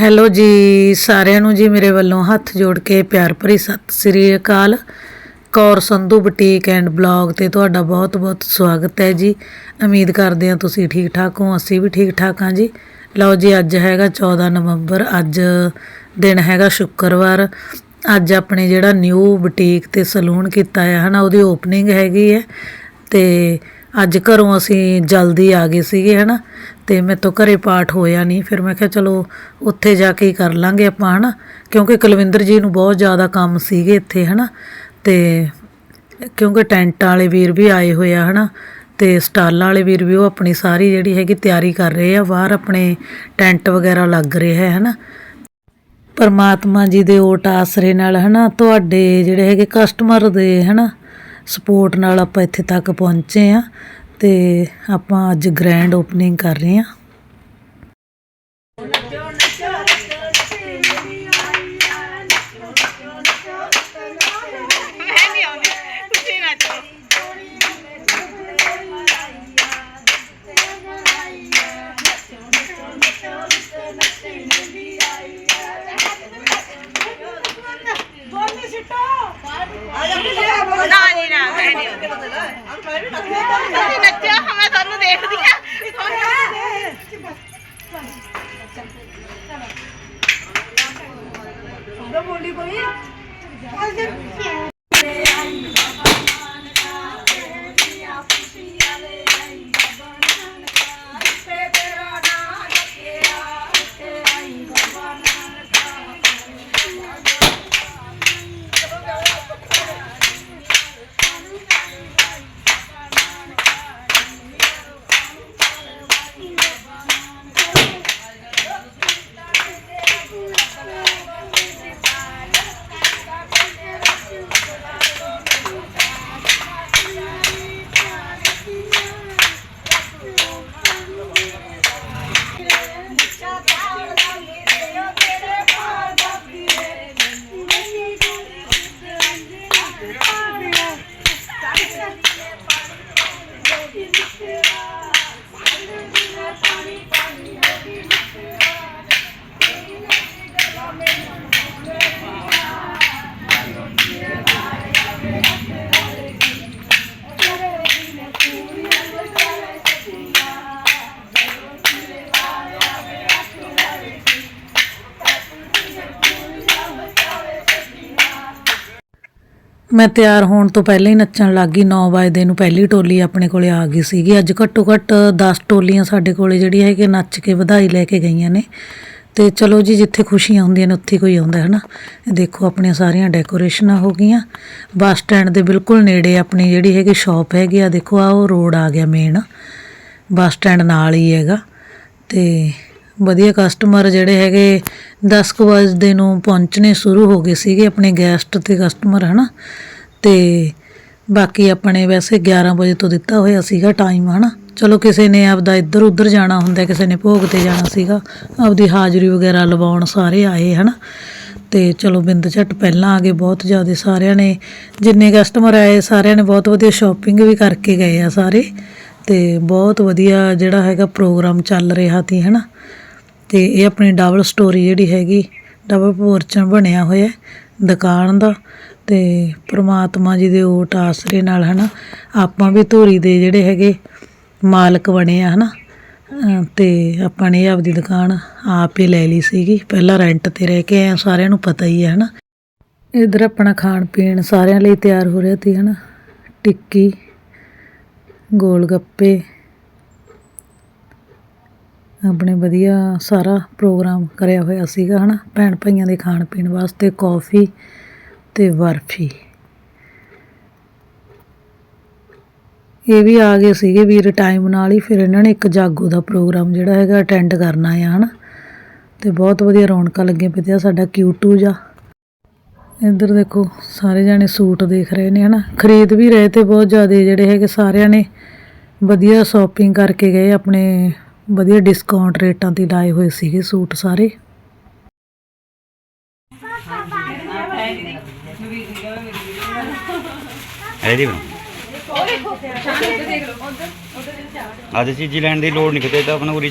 Hello ਜੀ, ਸਾਰਿਆਂ ਨੂੰ ਜੀ ਮੇਰੇ ਵੱਲੋਂ ਹੱਥ ਜੋੜ ਕੇ ਪਿਆਰ ਭਰੀ ਸਤਿ ਸ੍ਰੀ ਅਕਾਲ। Kaur Sandhu boutique and blog ਤੇ ਤੁਹਾਡਾ ਬਹੁਤ-ਬਹੁਤ ਸਵਾਗਤ ਹੈ ਜੀ। ਉਮੀਦ ਕਰਦੇ ਹਾਂ ਤੁਸੀਂ ਠੀਕ ਠਾਕ ਹੋ, ਅਸੀਂ ਵੀ ਠੀਕ ਠਾਕ ਹਾਂ ਜੀ। ਲਓ ਜੀ, ਅੱਜ ਹੈਗਾ 14 ਨਵੰਬਰ, ਅੱਜ ਦਿਨ ਹੈਗਾ ਸ਼ੁੱਕਰਵਾਰ। ਅੱਜ ਆਪਣੇ ਜਿਹੜਾ ਨਿਊ ਬੁਟੀਕ ਤੇ ਸਲੂਨ ਕੀਤਾ ਹੈ ਹਨਾ, ਉਹਦੀ ਓਪਨਿੰਗ ਹੈਗੀ ਹੈ ਤੇ ਅੱਜ ਘਰੋਂ ਅਸੀਂ ਜਲਦੀ ਆ ਗਏ ਸੀਗੇ ਹਨਾ। ਤੇ ਮੇਰੇ ਤੋਂ ਘਰੇ ਪਾਠ ਹੋਇਆ ਨਹੀਂ। ਫਿਰ ਮੈਂ ਕਿਹਾ ਚਲੋ ਉੱਥੇ ਜਾ ਕੇ ਹੀ ਕਰ ਲਾਂਗੇ ਆਪਾਂ, ਹਨਾ? ਕਿਉਂਕਿ ਕੁਲਵਿੰਦਰ ਜੀ ਨੂੰ ਬਹੁਤ ਜ਼ਿਆਦਾ ਕੰਮ ਸੀਗੇ ਇੱਥੇ, ਹਨਾ? ਤੇ ਕਿਉਂਕਿ ਟੈਂਟਾਂ ਵਾਲੇ ਵੀਰ ਵੀ ਆਏ ਹੋਏ ਆ, ਹਨਾ? ਤੇ ਸਟਾਲਾਂ ਵਾਲੇ ਵੀਰ ਵੀ ਉਹ ਆਪਣੀ ਸਾਰੀ ਜਿਹੜੀ ਹੈਗੀ ਤਿਆਰੀ ਕਰ ਰਹੇ ਆ, ਬਾਹਰ ਆਪਣੇ ਟੈਂਟ ਵਗੈਰਾ ਲੱਗ ਰਿਹਾ ਹੈ, ਹਨਾ? ਪਰਮਾਤਮਾ ਜੀ ਦੇ ਓਟ ਆਸਰੇ ਨਾਲ, ਹਨਾ? ਤੁਹਾਡੇ ਜਿਹੜੇ ਹੈਗੇ ਕਸਟਮਰ ਦੇ, ਹਨਾ? ਸਪੋਰਟ ਨਾਲ ਆਪਾਂ ਇੱਥੇ ਤੱਕ ਪਹੁੰਚੇ ਆ। ਤੇ ਆਪਾਂ ਅੱਜ ਗ੍ਰੈਂਡ ਓਪਨਿੰਗ ਕਰ ਰਹੇ ਹਾਂ। ਮੈਂ ਤਿਆਰ ਹੋਣ ਤੋਂ ਪਹਿਲਾਂ ਹੀ ਨੱਚਣ ਲੱਗ ਗਈ। 9 ਵਜੇ ਨੂੰ ਪਹਿਲੀ ਟੋਲੀ ਆਪਣੇ ਕੋਲੇ ਆ ਗਈ ਸੀਗੀ। ਅੱਜ ਘੱਟੋ ਘੱਟ 10 ਟੋਲੀਆਂ ਸਾਡੇ ਕੋਲੇ ਜਿਹੜੀ ਹੈ ਕਿ ਨੱਚ ਕੇ ਵਧਾਈ ਲੈ ਕੇ ਗਈਆਂ ਨੇ। ਤੇ ਚਲੋ ਜੀ, ਜਿੱਥੇ ਖੁਸ਼ੀਆਂ ਹੁੰਦੀਆਂ ਨੇ, ਉੱਥੇ ਕੋਈ ਆਉਂਦਾ ਹੈ ਨਾ ਇਹ ਦੇਖੋ, ਆਪਣੀਆਂ ਸਾਰੀਆਂ ਡੈਕੋਰੇਸ਼ਨਾਂ ਹੋ ਗਈਆਂ। ਬੱਸ ਸਟੈਂਡ ਦੇ ਬਿਲਕੁਲ ਨੇੜੇ ਆਪਣੀ ਜਿਹੜੀ ਹੈਗੀ ਸ਼ਾਪ ਹੈਗੀ ਆ, ਦੇਖੋ ਆ ਉਹ ਰੋਡ ਆ ਗਿਆ ਮੇਨ ਬੱਸ ਸਟੈਂਡ ਨਾਲ ਹੀ ਹੈਗਾ। ਤੇ ਵਧੀਆ ਕਸਟਮਰ ਜਿਹੜੇ ਹੈਗੇ 10 ਕੁ ਵਜੇ ਨੂੰ ਪਹੁੰਚਣੇ ਸ਼ੁਰੂ ਹੋ ਗਏ ਸੀਗੇ ਆਪਣੇ ਗੈਸਟ ਤੇ ਕਸਟਮਰ ਹਨਾ? ਤੇ ਬਾਕੀ ਆਪਣੇ ਵੈਸੇ 11 ਵਜੇ ਤੋਂ ਦਿੱਤਾ ਹੋਇਆ ਸੀਗਾ ਟਾਈਮ ਹਨਾ? ਚਲੋ ਕਿਸੇ ਨੇ ਆਪਦਾ ਇੱਧਰ ਉੱਧਰ ਜਾਣਾ ਹੁੰਦਾ, ਕਿਸੇ ਨੇ ਭੋਗ ਤੇ ਜਾਣਾ ਸੀਗਾ, ਆਪਦੀ ਹਾਜ਼ਰੀ ਵਗੈਰਾ ਲਵਾਉਣ ਸਾਰੇ ਆਏ, ਹਨਾ? ਤੇ ਚਲੋ ਬਿੰਦ ਝੱਟ ਪਹਿਲਾਂ ਆ ਗਏ, ਬਹੁਤ ਜ਼ਿਆਦਾ ਸਾਰਿਆਂ ਨੇ, ਜਿੰਨੇ ਕਸਟਮਰ ਆਏ ਸਾਰਿਆਂ ਨੇ ਬਹੁਤ ਵਧੀਆ ਸ਼ਾਪਿੰਗ ਵੀ ਕਰਕੇ ਗਏ ਆ ਸਾਰੇ, ਤੇ ਬਹੁਤ ਵਧੀਆ ਜਿਹੜਾ ਹੈਗਾ ਪ੍ਰੋਗਰਾਮ ਚੱਲ ਰਿਹਾ ਸੀ, ਹਨਾ? ਤੇ ਇਹ ਆਪਣੀ ਡਬਲ ਸਟੋਰੀ ਜਿਹੜੀ ਹੈਗੀ ਡਬਲ ਪੋਰਚਨ ਬਣਿਆ ਹੋਇਆ, ਦੁਕਾਨ ਦਾ। ਤੇ ਪ੍ਰਮਾਤਮਾ ਜੀ ਦੇ ਓਟ ਆਸਰੇ ਨਾਲ ਹਨਾ, ਆਪਾਂ ਵੀ ਧੂਰੀ ਦੇ ਜਿਹੜੇ ਹੈਗੇ ਮਾਲਕ ਬਣੇ ਆ ਹਨਾ। ਅਹ ਤੇ ਆਪਾਂ ਨੇ ਆਪਦੀ ਦੁਕਾਨ ਆਪ ਹੀ ਲੈ ਲਈ ਸੀਗੀ। ਪਹਿਲਾਂ ਰੈਂਟ ਤੇ ਰਹਿ ਕੇ ਆਏ ਸਾਰਿਆਂ ਨੂੰ ਪਤਾ ਹੀ ਹੈ ਹਨਾ। ਇਧਰ ਆਪਣਾ ਖਾਣ ਪੀਣ ਸਾਰਿਆਂ ਲਈ ਤਿਆਰ ਹੋ ਰਿਹਾ ਸੀ ਹਨਾ। ਟਿੱਕੀ, ਗੋਲ ਗੱਪੇ ਆਪਣੇ ਵਧੀਆ ਸਾਰਾ ਪ੍ਰੋਗਰਾਮ ਕਰਿਆ ਹੋਇਆ ਸੀਗਾ ਹੈ ਨਾ ਭੈਣ ਭਾਈਆਂ ਦੇ ਖਾਣ ਪੀਣ ਵਾਸਤੇ ਕੌਫੀ ਅਤੇ ਬਰਫੀ। ਇਹ ਵੀ ਆ ਗਏ ਸੀਗੇ ਵੀਰ ਟਾਈਮ ਨਾਲ ਹੀ ਫਿਰ ਇਹਨਾਂ ਨੇ ਇੱਕ ਜਾਗੋ ਦਾ ਪ੍ਰੋਗਰਾਮ ਜਿਹੜਾ ਹੈਗਾ ਅਟੈਂਡ ਕਰਨਾ ਆ, ਹਨਾ? ਤੇ ਬਹੁਤ ਵਧੀਆ ਰੌਣਕਾਂ ਲੱਗੀਆਂ ਪਈਆਂ ਸਾਡਾ ਕਿਊਟੂ ਜਾ। ਇੱਧਰ ਦੇਖੋ, ਸਾਰੇ ਜਾਣੇ ਸੂਟ ਦੇਖ ਰਹੇ ਨੇ, ਹਨਾ? ਖਰੀਦ ਵੀ ਰਹੇ ਤੇ ਬਹੁਤ ਜ਼ਿਆਦਾ ਜਿਹੜੇ ਹੈਗੇ ਸਾਰਿਆਂ ਨੇ ਵਧੀਆ ਸ਼ਾਪਿੰਗ ਕਰਕੇ ਗਏ ਆਪਣੇ ਵਧੀਆ ਡਿਸਕਾਊਂਟ ਰੇਟਾਂ ਤੇ ਲਾਏ ਹੋਏ ਸੀਗੇ ਸੂਟ ਸਾਰੇ। ਇਹਦੀ ਬਣਾ ਅੱਜ ਚੀਜ਼ੀ ਲੈਣ ਦੀ ਲੋੜ ਨਹੀਂ ਕਿਤੇ ਤਾਂ ਆਪਣਾ ਉਰੀ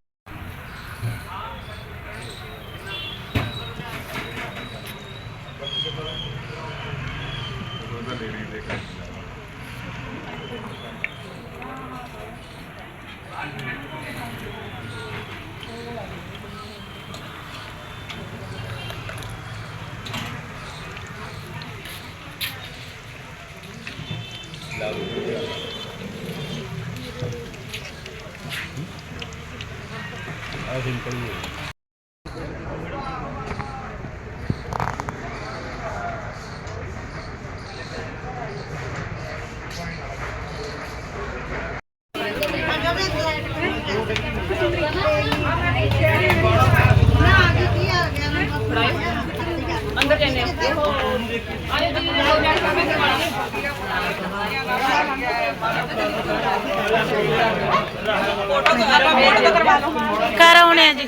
ਘਰ ਆਉਣੇ ਆ ਜੀ।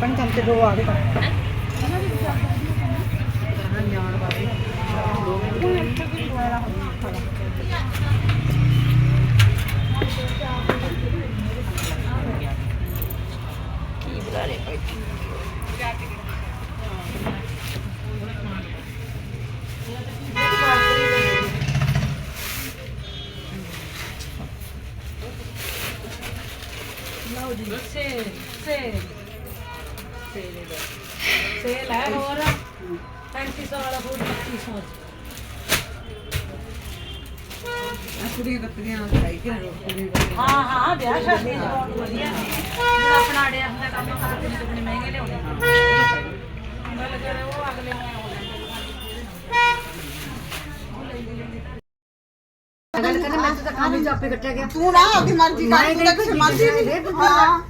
पण आमचे गहू आले का 3500 ਵਾਲਾ ਫੂਡ 2500 ਹਾਂ ਹਾਂ ਵਿਆਹ ਸ਼ਾਦੀ ਚ ਬਹੁਤ ਵਧੀਆ ਨੇ ਜਿਹੜਾ ਆਪਣਾ ਅੜਿਆ ਹੁੰਦਾ ਕੰਮ ਕਰਦੇ ਨੇ ਆਪਣੇ ਮਹਿੰਗੇ ਲਿਆਉਣੇ ਗੱਲ ਕਰੇ ਉਹ ਅਗਲੇ ਨੂੰ ਆਉਣੇ ਤੂੰ ਨਾ ਆਪਣੀ ਮਰਜ਼ੀ ਕਰ ਤੂੰ ਤਾਂ ਕਿਸੇ ਮਰਜ਼ੀ ਦੀ ਹਾਂ ਫੂਡ ਮੈਂ ਲੈ ਆ ਰੰਗ ਦੀ ਲੈ ਲੈ ਕੀ ਹੋ ਗਿਆ ਉਹਨੇ ਕਿਹਾ ਆ ਰੰਗ ਲੈ ਨਹੀਂ ਮੈਂ ਪਹਿਲਾਂ ਕਹਿੰਦਾ ਤੂੰ ਆ ਰੰਗ ਲੈ ਲੈ ਭਾਈ ਮਿਲੇ ਹੋਰ ਆ ਰੰਗ ਅਮਨਦੀਪ ਨੂੰ ਬੁਲਾਈ ਆ ਨਹੀਂ ਲੈ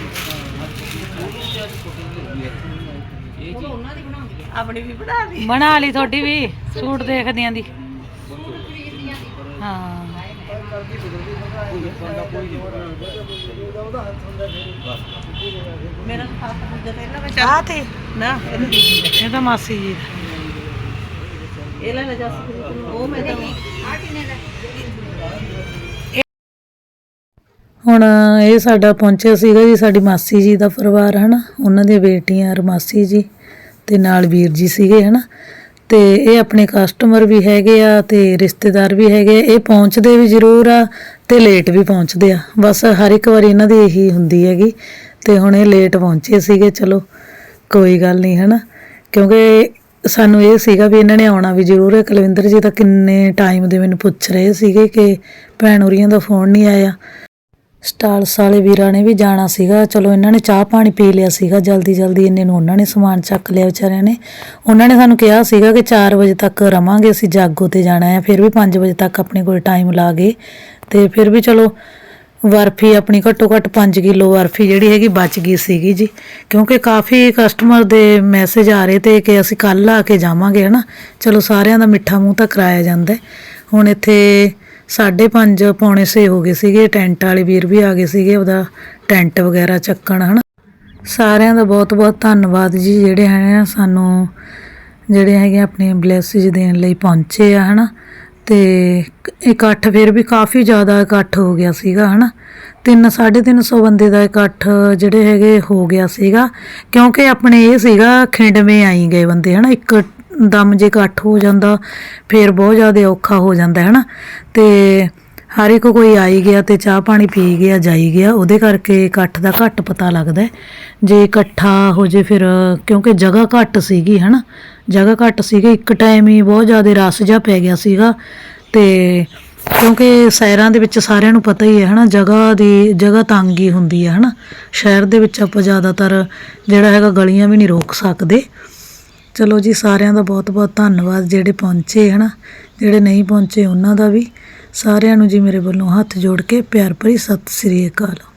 ਆਪਣੀ ਵੀ ਬਣਾ ਲਈ। ਬਣਾ ਲਈ ਤੁਹਾਡੀ ਵੀ ਸੂਟ ਦੇਖਦਿਆਂ ਦੀ। ਹਾਂ। ਮੇਰਾ ਖਾਸ ਦੂਜਾ ਤੇ ਇਹਨਾਂ ਵਿੱਚ ਆ ਤੇ ਨਾ। ਇਹਨੂੰ ਦੀਦੀ ਦਾ। ਇਹ ਤਾਂ ਮਾਸੀ ਜੀ ਦਾ। ਇਹ ਲੈ ਲੈ ਜੱਸ ਉਹ ਮੈਂ ਤਾਂ ਹੁਣ ਇਹ ਸਾਡਾ ਪਹੁੰਚਿਆ ਸੀਗਾ ਜੀ ਸਾਡੀ ਮਾਸੀ ਜੀ ਦਾ ਪਰਿਵਾਰ ਹਨਾ? ਉਹਨਾਂ ਦੀਆਂ ਬੇਟੀਆਂ ਔਰ ਮਾਸੀ ਜੀ। ਤੇ ਨਾਲ ਵੀਰ ਜੀ ਸੀਗੇ, ਹਨਾ? ਤੇ ਇਹ ਆਪਣੇ ਕਸਟਮਰ ਵੀ ਹੈਗੇ ਆ ਤੇ ਰਿਸ਼ਤੇਦਾਰ ਵੀ ਹੈਗੇ ਆ। ਇਹ ਪਹੁੰਚਦੇ ਵੀ ਜ਼ਰੂਰ ਆ ਤੇ ਲੇਟ ਵੀ ਪਹੁੰਚਦੇ ਆ। ਬਸ ਹਰ ਇੱਕ ਵਾਰੀ ਇਹਨਾਂ ਦੀ ਇਹੀ ਹੁੰਦੀ ਹੈਗੀ ਤੇ ਹੁਣ ਇਹ ਲੇਟ ਪਹੁੰਚੇ ਸੀਗੇ, ਚਲੋ ਕੋਈ ਗੱਲ ਨਹੀਂ, ਹਨਾ? ਕਿਉਂਕਿ ਸਾਨੂੰ ਇਹ ਸੀਗਾ ਵੀ ਇਹਨਾਂ ਨੇ ਆਉਣਾ ਵੀ ਜ਼ਰੂਰ ਹੈ ਕੁਲਵਿੰਦਰ ਜੀ ਤਾਂ ਕਿੰਨੇ ਟਾਈਮ ਦੇ ਮੈਨੂੰ ਪੁੱਛ ਰਹੇ ਸੀਗੇ ਕਿ ਭੈਣ ਹੋਰੀਆਂ ਦਾ ਫੋਨ ਨਹੀਂ ਆਇਆ। ਸਟਾਲਸ ਵਾਲੇ ਵੀਰਾਂ ਨੇ ਵੀ ਜਾਣਾ ਸੀਗਾ। ਚਲੋ, ਇਹਨਾਂ ਨੇ ਚਾਹ ਪਾਣੀ ਪੀ ਲਿਆ ਸੀਗਾ। ਜਲਦੀ ਜਲਦੀ ਇੰਨੇ ਨੂੰ ਉਹਨਾਂ ਨੇ ਸਮਾਨ ਚੱਕ ਲਿਆ ਵਿਚਾਰਿਆਂ ਨੇ। ਉਹਨਾਂ ਨੇ ਸਾਨੂੰ ਕਿਹਾ ਸੀਗਾ ਕਿ 4 ਵਜੇ ਤੱਕ ਰਵਾਂਗੇ, ਅਸੀਂ ਜਾਗੋ ਤੇ ਜਾਣਾ ਹੈ। ਫਿਰ ਵੀ 5 ਵਜੇ ਤੱਕ ਆਪਣੇ ਕੋਲ ਟਾਈਮ ਲਾ ਗਏ। ਤੇ ਫਿਰ ਵੀ ਚਲੋ, ਬਰਫੀ ਆਪਣੀ ਘੱਟੋ ਘੱਟ 5 ਕਿਲੋ ਬਰਫੀ ਜਿਹੜੀ ਹੈਗੀ ਬਚ ਗਈ ਸੀਗੀ ਜੀ। ਕਿਉਂਕਿ ਕਾਫੀ ਕਸਟਮਰ ਦੇ ਮੈਸੇਜ ਆ ਰਹੇ ਤੇ ਕਿ ਅਸੀਂ ਕੱਲ ਆ ਕੇ ਜਾਵਾਂਗੇ, ਹਨਾ। ਚਲੋ, ਸਾਰਿਆਂ ਦਾ ਮਿੱਠਾ ਮੂੰਹ ਤਾਂ ਕਰਾਇਆ ਜਾਂਦਾ ਹੁਣ ਇੱਥੇ 5:30 ਪੌਣੇ 6 ਹੋ ਗਏ ਸੀਗੇ, ਟੈਂਟ ਵਾਲੇ ਵੀਰ ਵੀ ਆ ਗਏ ਸੀਗੇ ਉਹਦਾ ਟੈਂਟ ਵਗੈਰਾ ਚੱਕਣ, ਹਨਾ। ਸਾਰਿਆਂ ਦਾ ਬਹੁਤ ਬਹੁਤ ਧੰਨਵਾਦ ਜੀ, ਜਿਹੜੇ ਹੈ ਸਾਨੂੰ, ਜਿਹੜੇ ਹੈਗੇ ਆਪਣੇ ਬਲੇਸਿਸ ਦੇਣ ਲਈ ਪਹੁੰਚੇ ਆ, ਹਨਾ। ਤੇ ਕ- ਇਕੱਠ ਫਿਰ ਵੀ ਕਾਫੀ ਜ਼ਿਆਦਾ ਇਕੱਠ ਹੋ ਗਿਆ ਸੀਗਾ, ਹਨਾ। 3 350 ਬੰਦੇ ਦਾ ਇਕੱਠ ਜਿਹੜੇ ਹੈਗੇ ਹੋ ਗਿਆ ਸੀਗਾ, ਕਿਉਂਕਿ ਆਪਣੇ ਇਹ ਸੀਗਾ ਖਿੰਡਵੇਂ ਆਈ ਗਏ ਬੰਦੇ, ਹਨਾ। ਇੱਕ ਦਮ ਜੇ ਇਕੱਠ ਹੋ ਜਾਂਦਾ, ਫਿਰ ਬਹੁਤ ਜ਼ਿਆਦਾ ਔਖਾ ਹੋ ਜਾਂਦਾ, ਹੈ ਨਾ? ਤੇ ਹਰ ਇੱਕ ਕੋਈ ਆਈ ਗਿਆ ਤੇ ਚਾਹ ਪਾਣੀ ਪੀ ਗਿਆ, ਜਾਈ ਗਿਆ, ਉਹਦੇ ਕਰਕੇ ਇਕੱਠ ਦਾ ਘੱਟ ਪਤਾ ਲੱਗਦਾ ਜੇ ਇਕੱਠਾ ਹੋ ਜੇ ਫਿਰ, ਕਿਉਂਕਿ ਜਗ੍ਹਾ ਘੱਟ ਸੀਗੀ ਹਨਾ ਜਗ੍ਹਾ ਘੱਟ ਸੀਗੀ, ਇੱਕ ਟਾਈਮ ਹੀ ਬਹੁਤ ਜ਼ਿਆਦਾ ਰਸ ਜਿਹਾ ਪੈ ਗਿਆ ਸੀਗਾ। ਤੇ ਕਿਉਂਕਿ ਸ਼ਹਿਰਾਂ ਦੇ ਵਿੱਚ ਸਾਰਿਆਂ ਨੂੰ ਪਤਾ ਹੀ ਹੈ ਹਨਾ ਜਗ੍ਹਾ ਦੀ, ਜਗ੍ਹਾ ਤੰਗ ਹੀ ਹੁੰਦੀ ਹੈ ਹਨਾ ਸ਼ਹਿਰ ਦੇ ਵਿੱਚ ਆਪਾਂ ਜ਼ਿਆਦਾਤਰ ਜਿਹੜਾ ਹੈਗਾ ਗਲੀਆਂ ਵੀ ਨਹੀਂ ਰੋਕ ਸਕਦੇ। ਚਲੋ ਜੀ, ਸਾਰਿਆਂ ਦਾ ਬਹੁਤ ਬਹੁਤ ਧੰਨਵਾਦ ਜਿਹੜੇ ਪਹੁੰਚੇ, ਹਨਾ? ਜਿਹੜੇ ਨਹੀਂ ਪਹੁੰਚੇ ਉਹਨਾਂ ਦਾ ਵੀ। ਸਾਰਿਆਂ ਨੂੰ ਜੀ ਮੇਰੇ ਵੱਲੋਂ ਹੱਥ ਜੋੜ ਕੇ ਪਿਆਰ ਭਰੀ ਸਤਿ ਸ੍ਰੀ ਅਕਾਲ।